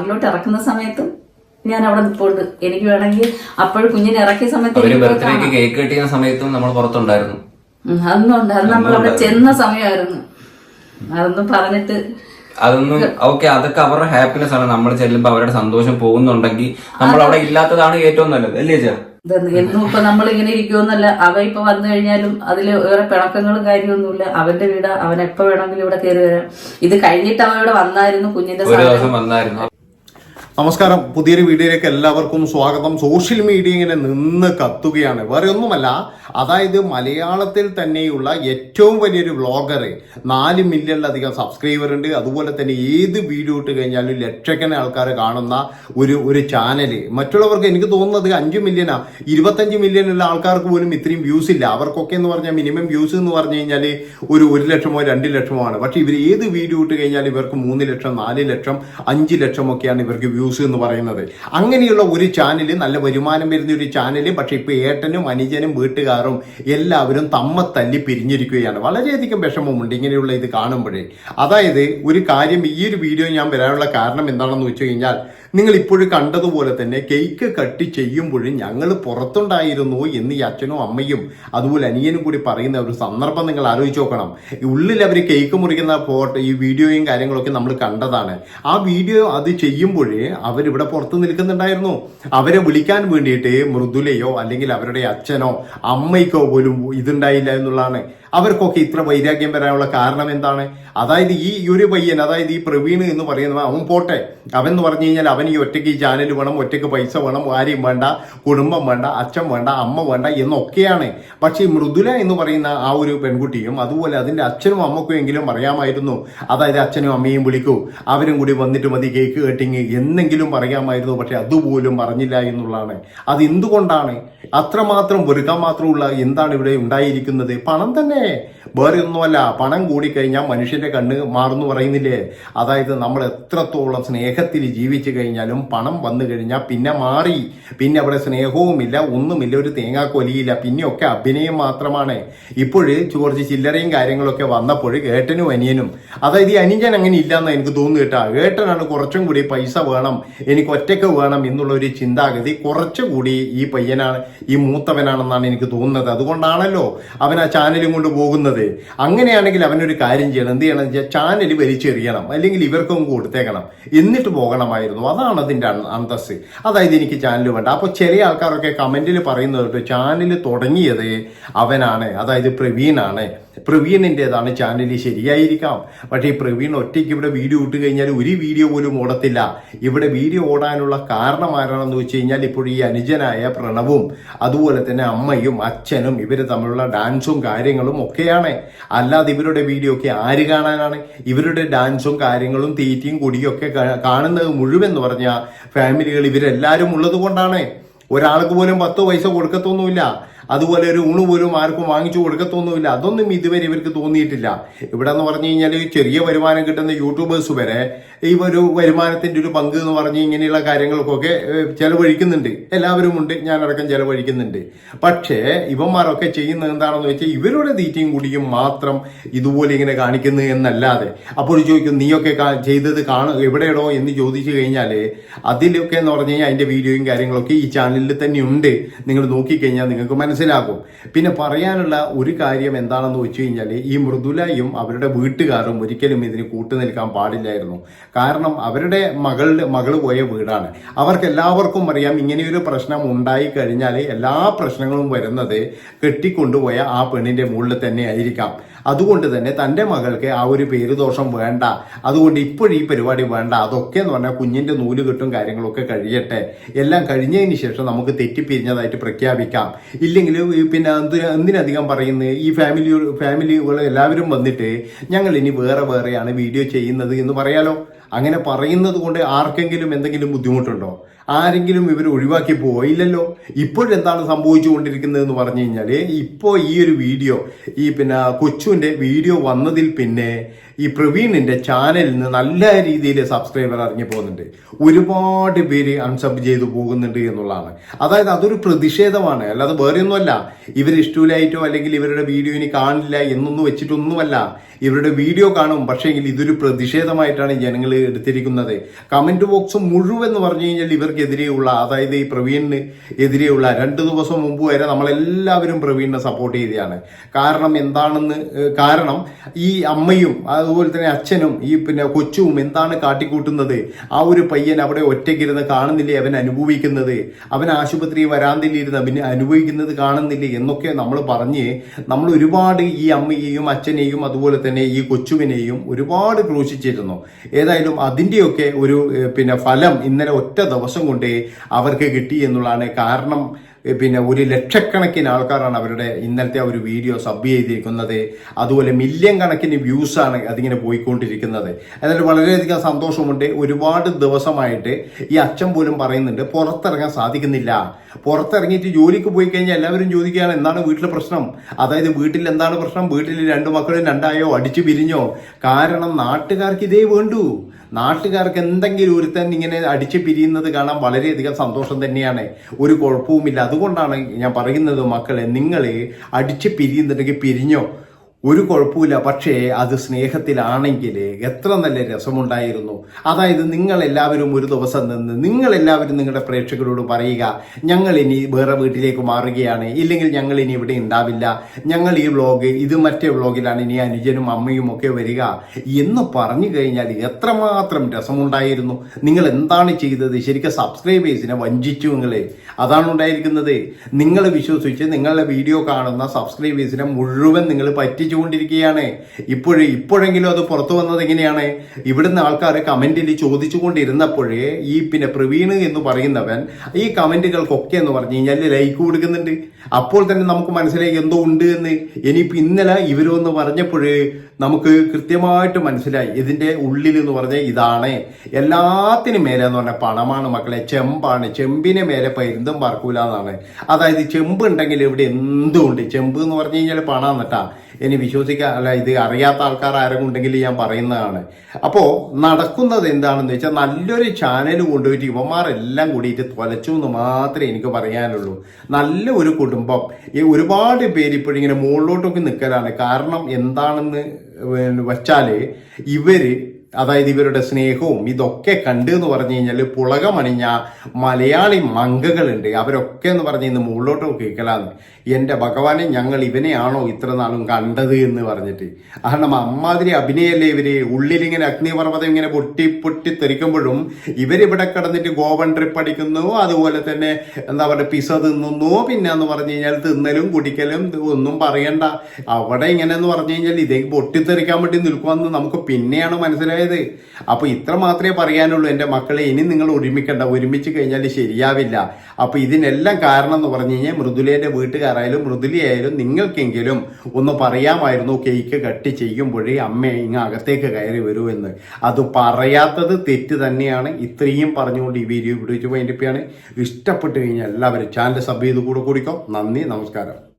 കാറിലോട്ട് ഇറക്കുന്ന സമയത്തും ഞാൻ അവിടെ നിൽപ്പുണ്ട് എനിക്ക് വേണമെങ്കിൽ അപ്പോൾ കുഞ്ഞിനെ ഇറക്കിയ സമയത്ത് കേക്ക് കെട്ടിയ സമയത്തും നമ്മൾ പുറത്തുണ്ടായിരുന്നു. അന്നുണ്ട് അത് നമ്മൾ അവിടെ ചെന്ന സമയമായിരുന്നു. അതൊന്നും പറഞ്ഞിട്ട് അതൊന്നും ഓക്കെ അതൊക്കെ അവരുടെ ഹാപ്പിനെസ് ആണ്. നമ്മൾ ചെല്ലുമ്പോ അവരുടെ സന്തോഷം പോകുന്നുണ്ടെങ്കിൽ നമ്മൾ അവിടെ ഇല്ലാത്തതാണ് ഏറ്റവും നല്ലത്. അല്ലേ ചാ എന്നും ഇപ്പൊ നമ്മൾ ഇങ്ങനെ ഇരിക്കുമെന്നല്ല അവ ഇപ്പൊ വന്നു കഴിഞ്ഞാലും അതിൽ വേറെ പിണക്കങ്ങളും കാര്യമൊന്നുമില്ല അവന്റെ വീട്. അവൻ എപ്പോ വേണമെങ്കിലും ഇവിടെ കയറി വരാം. ഇത് കഴിഞ്ഞിട്ട് അവൻ ഇവിടെ വന്നായിരുന്നു കുഞ്ഞിന്റെ ഒരു സാധനം ദിവസം വന്നായിരുന്നു നമസ്കാരം. പുതിയൊരു വീഡിയോയിലേക്ക് എല്ലാവർക്കും സ്വാഗതം. സോഷ്യൽ മീഡിയ ഇങ്ങനെ നിന്ന് കത്തുകയാണ്. വേറെ ഒന്നുമല്ല അതായത് മലയാളത്തിൽ തന്നെയുള്ള ഏറ്റവും വലിയൊരു വ്ളോഗർ നാല് മില്യണിലധികം സബ്സ്ക്രൈബർ ഉണ്ട്. അതുപോലെ തന്നെ ഏത് വീഡിയോ ഇട്ട് കഴിഞ്ഞാലും ലക്ഷക്കണക്കിന് ആൾക്കാർ കാണുന്ന ഒരു ഒരു ചാനൽ മറ്റുള്ളവർക്ക് എനിക്ക് തോന്നുന്നത് അഞ്ച് മില്യനാ ഇരുപത്തഞ്ച് മില്യണുള്ള ആൾക്കാർക്ക് പോലും ഇത്രയും വ്യൂസ് ഇല്ല. അവർക്കൊക്കെ എന്ന് പറഞ്ഞാൽ മിനിമം വ്യൂസ് എന്ന് പറഞ്ഞു കഴിഞ്ഞാൽ ഒരു ഒരു ലക്ഷമോ രണ്ട് ലക്ഷമോ ആണ്. പക്ഷെ ഇവർ ഏത് വീഡിയോ ഇട്ട് കഴിഞ്ഞാലും ഇവർക്ക് മൂന്ന് ലക്ഷം നാല് ലക്ഷം അഞ്ച് ലക്ഷം ഒക്കെയാണ് ഇവർക്ക് വ്യൂസ് എന്ന് പറയുന്നത്. അങ്ങനെയുള്ള ഒരു ചാനൽ നല്ല വരുമാനം വരുന്ന ഒരു ചാനൽ പക്ഷെ ഇപ്പൊ ഏട്ടനും അനുജനും വീട്ടുകാരും എല്ലാവരും തമ്മ തല്ലി പിരിഞ്ഞിരിക്കുകയാണ്. വളരെയധികം വിഷമമുണ്ട് ഇങ്ങനെയുള്ള ഇത് കാണുമ്പോഴേ. അതായത് ഒരു കാര്യം ഈ ഒരു വീഡിയോ ഞാൻ വരാനുള്ള കാരണം എന്താണെന്ന് വെച്ച് കഴിഞ്ഞാൽ നിങ്ങൾ ഇപ്പോഴും കണ്ടതുപോലെ തന്നെ കേക്ക് കട്ട് ചെയ്യുമ്പോഴും ഞങ്ങൾ പുറത്തുണ്ടായിരുന്നു എന്ന് ഈ അച്ഛനും അമ്മയും അതുപോലെ അനിയനും കൂടി പറയുന്ന ഒരു സന്ദർഭം നിങ്ങൾ ആലോചിച്ച് നോക്കണം. ഉള്ളിൽ അവർ കേക്ക് മുറിക്കുന്ന ഫോട്ടോ ഈ വീഡിയോയും കാര്യങ്ങളൊക്കെ നമ്മൾ കണ്ടതാണ്. ആ വീഡിയോ അത് ചെയ്യുമ്പോഴേ അവരിവിടെ പുറത്ത് നിൽക്കുന്നുണ്ടായിരുന്നു. അവരെ വിളിക്കാൻ വേണ്ടിയിട്ട് മൃദുലയോ അല്ലെങ്കിൽ അവരുടെ അച്ഛനോ അമ്മയ്ക്കോ പോലും ഇതുണ്ടായില്ല എന്നുള്ളതാണ് അവർക്കൊക്കെ ഇത്ര വൈരാഗ്യം വരാനുള്ള കാരണം എന്താണ്? അതായത് ഈ ഒരു പയ്യൻ അതായത് ഈ പ്രവീൺ എന്ന് പറയുന്നത് അവൻ പോട്ടെ. അവൻ എന്ന് പറഞ്ഞു കഴിഞ്ഞാൽ അവൻ ഈ ഒറ്റയ്ക്ക് ഈ ചാനൽ വേണം ഒറ്റയ്ക്ക് പൈസ വേണം ആരെയും വേണ്ട കുടുംബം വേണ്ട അച്ഛൻ വേണ്ട അമ്മ വേണ്ട എന്നൊക്കെയാണ്. പക്ഷേ മൃദുല എന്ന് പറയുന്ന ആ ഒരു പെൺകുട്ടിയും അതുപോലെ അതിന്റെ അച്ഛനും അമ്മക്കും എങ്കിലും അറിയാമായിരുന്നു. അതായത് അച്ഛനും അമ്മയും വിളിക്കൂ. അവരും കൂടി വന്നിട്ട് മതി കേക്ക് കട്ടിങ് എന്നെങ്കിലും പറയാമായിരുന്നു. പക്ഷെ അതുപോലും പറഞ്ഞില്ല എന്നുള്ളതാണ്. അത് എന്തുകൊണ്ടാണ് അത്രമാത്രം വെറുക്കാൻ മാത്രമുള്ള എന്താണ് ഇവിടെ ഉണ്ടായിരിക്കുന്നത്? പണം തന്നെ Chile. വേറെ ഒന്നുമല്ല പണം കൂടിക്കഴിഞ്ഞാൽ മനുഷ്യന്റെ കണ്ണ് മാറുന്നു പറയുന്നില്ലേ? അതായത് നമ്മൾ എത്രത്തോളം സ്നേഹത്തിൽ ജീവിച്ചു കഴിഞ്ഞാലും പണം വന്നു കഴിഞ്ഞാൽ പിന്നെ മാറി. പിന്നെ അവിടെ സ്നേഹവുമില്ല ഒന്നുമില്ല ഒരു തേങ്ങാക്കൊലിയില്ല പിന്നെയൊക്കെ അഭിനയം മാത്രമാണ്. ഇപ്പോഴ് കുറച്ച് ചില്ലറയും കാര്യങ്ങളൊക്കെ വന്നപ്പോൾ ഏട്ടനും അനിയനും അതായത് ഈ അനിയൻ അങ്ങനെ ഇല്ലാന്ന് എനിക്ക് തോന്നുന്നു കേട്ടാ. ഏട്ടനാണ് കുറച്ചും കൂടി പൈസ വേണം എനിക്ക് ഒറ്റയ്ക്ക് വേണം എന്നുള്ള ഒരു ചിന്താഗതി കുറച്ചുകൂടി ഈ പയ്യനാണ് ഈ മൂത്തവനാണെന്നാണ് എനിക്ക് തോന്നുന്നത്. അതുകൊണ്ടാണല്ലോ അവൻ ആ ചാനലും കൊണ്ട് പോകുന്നത്. അങ്ങനെയാണെങ്കിൽ അവനൊരു കാര്യം ചെയ്യണം. എന്ത് ചെയ്യണം? വെച്ചാൽ ചാനൽ വലിച്ചെറിയണം. അല്ലെങ്കിൽ ഇവർക്കും കൊടുത്തേക്കണം. എന്നിട്ട് പോകണമായിരുന്നു. അതാണ് അതിന്റെ അന്തസ് അതായത് എനിക്ക് ചാനൽ വേണ്ട. അപ്പോൾ ചെറിയ ആൾക്കാരൊക്കെ കമന്റിൽ പറയുന്നത് ചാനൽ തുടങ്ങിയത് അവനാണ്. അതായത് പ്രവീണാണ്. പ്രവീണിന്റെതാണ് ചാനൽ ശരിയായിരിക്കാം. പക്ഷേ ഈ പ്രവീൺ ഒറ്റയ്ക്ക് ഇവിടെ വീഡിയോ ഇട്ട് കഴിഞ്ഞാൽ ഒരു വീഡിയോ പോലും ഓടത്തില്ല. ഇവിടെ വീഡിയോ ഓടാനുള്ള കാരണം ആരാണെന്ന് വെച്ച് കഴിഞ്ഞാൽ ഇപ്പോൾ ഈ അനുജനായ പ്രണവും അതുപോലെ തന്നെ അമ്മയും അച്ഛനും ഇവർ തമ്മിലുള്ള ഡാൻസും കാര്യങ്ങളും ഒക്കെയാണ്. അല്ലാതെ ഇവരുടെ വീഡിയോ ഒക്കെ ആര് കാണാനാണ്? ഇവരുടെ ഡാൻസും കാര്യങ്ങളും തീറ്റയും കുടിയും ഒക്കെ കാണുന്നത് മുഴുവൻ എന്ന് പറഞ്ഞാൽ ഫാമിലികൾ ഇവരെല്ലാവരും ഉള്ളത് കൊണ്ടാണ്. ഒരാൾക്ക് പോലും പത്ത് പൈസ കൊടുക്കത്തൊന്നുമില്ല. അതുപോലെ ഒരു ഊണ് പോലും ആർക്കും വാങ്ങിച്ചു കൊടുക്കത്തൊന്നുമില്ല. അതൊന്നും ഇതുവരെ ഇവർക്ക് തോന്നിയിട്ടില്ല. ഇവിടെ എന്ന് പറഞ്ഞു കഴിഞ്ഞാൽ ചെറിയ വരുമാനം കിട്ടുന്ന യൂട്യൂബേഴ്സ് വരെ ഈ ഒരു വരുമാനത്തിന്റെ ഒരു പങ്ക് എന്ന് പറഞ്ഞ് ഇങ്ങനെയുള്ള കാര്യങ്ങൾക്കൊക്കെ ചെലവഴിക്കുന്നുണ്ട്. എല്ലാവരും ഉണ്ട് ഞാനടക്കം ചെലവഴിക്കുന്നുണ്ട്. പക്ഷേ ഇവന്മാരൊക്കെ ചെയ്യുന്നത് എന്താണെന്ന് വെച്ചാൽ ഇവരുടെ തീറ്റയും കുടിയും മാത്രം ഇതുപോലെ ഇങ്ങനെ കാണിക്കുന്നു എന്നല്ലാതെ. അപ്പോൾ ചോദിക്കും നീയൊക്കെ ചെയ്തത് കാണ എവിടെയാണോ എന്ന് ചോദിച്ചു കഴിഞ്ഞാൽ അതിലൊക്കെ എന്ന് പറഞ്ഞു കഴിഞ്ഞാൽ അതിന്റെ വീഡിയോയും കാര്യങ്ങളൊക്കെ ഈ ചാനലിൽ തന്നെ ഉണ്ട്. നിങ്ങൾ നോക്കിക്കഴിഞ്ഞാൽ നിങ്ങൾക്ക് മനസ്സിലാകും പിന്നെ പറയാനുള്ള ഒരു കാര്യം എന്താണെന്ന് വെച്ച് കഴിഞ്ഞാൽ ഈ മൃദുലയും അവരുടെ വീട്ടുകാരും ഒരിക്കലും ഇതിന് കൂട്ടുനിൽക്കാൻ പാടില്ലായിരുന്നു. കാരണം അവരുടെ മകളുടെ മകൾ പോയ വീടാണ്. അവർക്ക് എല്ലാവർക്കും അറിയാം ഇങ്ങനെയൊരു പ്രശ്നം ഉണ്ടായി കഴിഞ്ഞാൽ എല്ലാ പ്രശ്നങ്ങളും വരുന്നത് കെട്ടിക്കൊണ്ടുപോയ ആ പെണ്ണിന്റെ മുകളിൽ തന്നെ ആയിരിക്കാം. അതുകൊണ്ട് തന്നെ തന്റെ മകൾക്ക് ആ ഒരു പേരുദോഷം വേണ്ട. അതുകൊണ്ട് ഇപ്പോഴും ഈ പരിപാടി വേണ്ട. അതൊക്കെ എന്ന് പറഞ്ഞാൽ കുഞ്ഞിന്റെ നൂൽ കെട്ടും കാര്യങ്ങളൊക്കെ കഴിയട്ടെ. എല്ലാം കഴിഞ്ഞതിന് ശേഷം നമുക്ക് തെറ്റിപ്പിരിഞ്ഞതായിട്ട് പ്രഖ്യാപിക്കാം. ഇല്ലെങ്കിൽ ഈ പിന്നെ എന്ത് എന്തിനധികം പറയുന്നത് ഈ ഫാമിലി ഫാമിലികൾ എല്ലാവരും വന്നിട്ട് ഞങ്ങൾ ഇനി വേറെ വേറെയാണ് വീഡിയോ ചെയ്യുന്നത് എന്ന് പറയാലോ? അങ്ങനെ പറയുന്നത് കൊണ്ട് ആർക്കെങ്കിലും എന്തെങ്കിലും ബുദ്ധിമുട്ടുണ്ടോ? ആരെങ്കിലും ഇവർ ഒഴിവാക്കി പോയില്ലല്ലോ? ഇപ്പോഴെന്താണ് സംഭവിച്ചുകൊണ്ടിരിക്കുന്നത് എന്ന് പറഞ്ഞു കഴിഞ്ഞാൽ ഇപ്പോൾ ഈ ഒരു വീഡിയോ ഈ പിന്നെ കൊച്ചുവിന്റെ വീഡിയോ വന്നതിൽ പിന്നെ ഈ പ്രവീണിന്റെ ചാനലിൽ നിന്ന് നല്ല രീതിയിൽ സബ്സ്ക്രൈബർ ഇറങ്ങി പോകുന്നുണ്ട്. ഒരുപാട് പേര് അൺസബ് ചെയ്തു പോകുന്നുണ്ട് എന്നുള്ളതാണ്. അതായത് അതൊരു പ്രതിഷേധമാണ്. അല്ലാതെ വേറെ ഒന്നുമല്ല ഇവർ ഇഷ്ടമില്ലായിട്ടോ അല്ലെങ്കിൽ ഇവരുടെ വീഡിയോ ഇനി കാണില്ല എന്നൊന്നും വെച്ചിട്ടൊന്നുമല്ല. ഇവരുടെ വീഡിയോ കാണും. പക്ഷേ ഇതൊരു പ്രതിഷേധമായിട്ടാണ് ജനങ്ങൾ എടുത്തിരിക്കുന്നത്. കമന്റ് ബോക്സ് മുഴുവൻ എന്ന് പറഞ്ഞു കഴിഞ്ഞാൽ ഇവർക്കെതിരെയുള്ള അതായത് ഈ പ്രവീണിന് എതിരെയുള്ള രണ്ട് ദിവസം മുമ്പ് വരെ നമ്മളെല്ലാവരും പ്രവീണിനെ സപ്പോർട്ട് ചെയ്തതാണ്. കാരണം എന്താണെന്ന് കാരണം ഈ അമ്മയും അതുപോലെ തന്നെ അച്ഛനും ഈ പിന്നെ കൊച്ചും എന്താണ് കാട്ടിക്കൂട്ടുന്നത്? ആ ഒരു പയ്യൻ അവിടെ ഒറ്റയ്ക്കിരുന്ന് കാണുന്നില്ലേ അവൻ അനുഭവിക്കുന്നത്? അവൻ ആശുപത്രി വരാന്തിലിരുന്ന് അവന് അനുഭവിക്കുന്നത് കാണുന്നില്ലേ എന്നൊക്കെ നമ്മൾ പറഞ്ഞ് നമ്മൾ ഒരുപാട് ഈ അമ്മയെയും അച്ഛനെയും അതുപോലെ തന്നെ ഈ കൊച്ചുവിനെയും ഒരുപാട് ക്രൂശിച്ചിരുന്നു. ഏതായാലും അതിന്റെയൊക്കെ ഒരു പിന്നെ ഫലം ഇന്നലെ ഒറ്റ ദിവസം കൊണ്ട് അവർക്ക് കിട്ടി എന്നുള്ളതാണ് കാരണം പിന്നെ ഒരു ലക്ഷക്കണക്കിന് ആൾക്കാരാണ് അവരുടെ ഇന്നലത്തെ ഒരു വീഡിയോ സബ് ചെയ്തിരിക്കുന്നത്. അതുപോലെ മില്യൺ കണക്കിന് വ്യൂസ് ആണ് അതിങ്ങനെ പോയിക്കൊണ്ടിരിക്കുന്നത്. എന്നാലും വളരെയധികം സന്തോഷമുണ്ട് ഒരുപാട് ദിവസമായിട്ട് ഈ അച്ഛൻ പോലും പറയുന്നുണ്ട് പുറത്തിറങ്ങാൻ സാധിക്കുന്നില്ല. പുറത്തിറങ്ങിയിട്ട് ജോലിക്ക് പോയി കഴിഞ്ഞാൽ എല്ലാവരും ചോദിക്കുകയാണ് എന്താണ് വീട്ടിലെ പ്രശ്നം? അതായത് വീട്ടിൽ എന്താണ് പ്രശ്നം? വീട്ടിൽ രണ്ട് മക്കളും രണ്ടായോ അടിച്ചു പിരിഞ്ഞോ? കാരണം നാട്ടുകാർക്ക് ഇതേ വേണ്ടൂ. നാട്ടുകാർക്ക് എന്തെങ്കിലും ഒരുത്തൻ ഇങ്ങനെ അടിച്ചു പിരിയുന്നത് കാണാൻ വളരെയധികം സന്തോഷം തന്നെയാണ്. ഒരു കുഴപ്പവുമില്ല. അതുകൊണ്ടാണ് ഞാൻ പറയുന്നത് മക്കളെ നിങ്ങളെ അടിച്ചു പിരിയുന്നുണ്ടെങ്കിൽ പിരിഞ്ഞോ? ഒരു കുഴപ്പമില്ല. പക്ഷേ അത് സ്നേഹത്തിലാണെങ്കിൽ എത്ര നല്ല രസമുണ്ടായിരുന്നു. അതായത് നിങ്ങൾ എല്ലാവരും ഒരു ദിവസം നിന്ന് നിങ്ങൾ എല്ലാവരും നിങ്ങളുടെ പ്രേക്ഷകരോട് പറയുക ഞങ്ങൾ ഇനി വേറെ വീട്ടിലേക്ക് മാറുകയാണ്. ഇല്ലെങ്കിൽ ഞങ്ങൾ ഇനി ഇവിടെ ഉണ്ടാവില്ല. ഞങ്ങൾ ഈ വ്ളോഗ് ഇത് മറ്റേ വ്ളോഗിലാണ് ഇനി അനുജനും അമ്മയും ഒക്കെ വരിക. എന്ന് പറഞ്ഞു കഴിഞ്ഞാൽ എത്രമാത്രം രസമുണ്ടായിരുന്നു. നിങ്ങൾ എന്താണ് ചെയ്തത്? ശരിക്കും സബ്സ്ക്രൈബേഴ്സിനെ വഞ്ചിച്ചു നിങ്ങൾ അതാണ് ഉണ്ടായിരിക്കുന്നത്. നിങ്ങൾ വിശ്വസിച്ച് നിങ്ങളുടെ വീഡിയോ കാണുന്ന സബ്സ്ക്രൈബേഴ്സിനെ മുഴുവൻ നിങ്ങൾ പറ്റിച്ചുകൊണ്ടിരിക്കുകയാണ് ഇപ്പോഴേ ഇപ്പോഴെങ്കിലും അത് പുറത്തു വന്നത് എങ്ങനെയാണ്? ഇവിടുന്ന് ആൾക്കാർ കമന്റിൽ ചോദിച്ചുകൊണ്ടിരുന്നപ്പോഴേ ഈ പിന്നെ പ്രവീൺ എന്ന് പറയുന്നവൻ ഈ കമന്റുകൾക്കൊക്കെ എന്ന് പറഞ്ഞു കഴിഞ്ഞാൽ ലൈക്ക് കൊടുക്കുന്നുണ്ട്. അപ്പോൾ തന്നെ നമുക്ക് മനസ്സിലായി എന്തോ ഉണ്ട് എന്ന്. ഇനിയിപ്പോൾ ഇന്നലെ ഇവരൊന്ന് പറഞ്ഞപ്പോഴേ നമുക്ക് കൃത്യമായിട്ട് മനസ്സിലായി. ഇതിന്റെ ഉള്ളിൽ എന്ന് പറഞ്ഞാൽ ഇതാണ്. എല്ലാത്തിനും മേലെ എന്ന് പറഞ്ഞാൽ പണമാണ് മക്കളെ. ചെമ്പാണ്. ചെമ്പിനെ മേലെ പരുന്തും പറക്കൂല എന്നാണ് അതായത് ചെമ്പ് ഉണ്ടെങ്കിൽ ഇവിടെ എന്തും ഉണ്ട് ചെമ്പ് എന്ന് പറഞ്ഞു കഴിഞ്ഞാൽ പണം എന്നിട്ടാ ഇനി വിശ്വസിക്കാൻ അല്ല ഇത് അറിയാത്ത ആൾക്കാർ ആരെങ്കിലും ഉണ്ടെങ്കിൽ ഞാൻ പറയുന്നതാണ്. അപ്പോൾ നടക്കുന്നത് എന്താണെന്ന് വെച്ചാൽ നല്ലൊരു ചാനൽ കൊണ്ടുപോയിട്ട് ഇവന്മാരെല്ലാം കൂടിയിട്ട് തൊലച്ചു എന്ന് മാത്രമേ എനിക്ക് പറയാനുള്ളൂ. നല്ല ഒരു കുടുംബം. ഈ ഒരുപാട് പേര് ഇപ്പോഴിങ്ങനെ മുകളിലോട്ടൊക്കെ നിൽക്കലാണ് കാരണം എന്താണെന്ന് വെച്ചാൽ ഇവർ അതായത് ഇവരുടെ സ്നേഹവും ഇതൊക്കെ കണ്ട് എന്ന് പറഞ്ഞു കഴിഞ്ഞാൽ പുളകമണിഞ്ഞ മലയാളി മങ്കകളുണ്ട് അവരൊക്കെ എന്ന് പറഞ്ഞ് ഇന്ന് മുകളിലോട്ട് കേൾക്കലാന്ന് എന്റെ ഭഗവാനെ ഞങ്ങൾ ഇവനെയാണോ ഇത്ര നാളും കണ്ടത് എന്ന് പറഞ്ഞിട്ട്. കാരണം അമ്മാതിരി അഭിനയല്ലേ ഇവർ? ഉള്ളിലിങ്ങനെ അഗ്നിപർവതം ഇങ്ങനെ പൊട്ടി പൊട്ടി തെറിക്കുമ്പോഴും ഇവരിവിടെ കിടന്നിട്ട് ഗോവൻ ട്രിപ്പ് അടിക്കുന്നു അതുപോലെ തന്നെ എന്താ പറയുക പിസ തിന്നുന്നു പിന്നെ എന്ന് പറഞ്ഞു കഴിഞ്ഞാൽ തിന്നലും കുടിക്കലും ഒന്നും പറയണ്ട. അവിടെ ഇങ്ങനെ എന്ന് പറഞ്ഞു കഴിഞ്ഞാൽ ഇതേക്ക് പൊട്ടിത്തെറിക്കാൻ വേണ്ടി നിൽക്കുവാന്ന് നമുക്ക് പിന്നെയാണ് മനസ്സിലായത്. അപ്പൊ ഇത്ര മാത്രമേ പറയാനുള്ളൂ എന്റെ മക്കളെ ഇനി നിങ്ങൾ ഒരുമിക്കണ്ട. ഒരുമിച്ച് കഴിഞ്ഞാൽ ശരിയാവില്ല. അപ്പൊ ഇതിനെല്ലാം കാരണം എന്ന് പറഞ്ഞു കഴിഞ്ഞാൽ മൃദുലേന്റെ വീട്ടുകാരായാലും മൃദുലിയായാലും നിങ്ങൾക്കെങ്കിലും ഒന്ന് പറയാമായിരുന്നു കേക്ക് കട്ട് ചെയ്യുമ്പോഴേ അമ്മ ഇങ്ങ് അകത്തേക്ക് കയറി വരൂ എന്ന്. അത് പറയാത്തത് തെറ്റ് തന്നെയാണ്. ഇത്രയും പറഞ്ഞുകൊണ്ട് ഈ വീഡിയോ വിടിച്ചു വൈൻഡിപ്പിയാണ് ഇഷ്ടപ്പെട്ട് കഴിഞ്ഞാൽ എല്ലാവരും ചാനൽ സബ് ചെയ്ത് കൂടെ കൂടിക്കോ. നന്ദി നമസ്കാരം.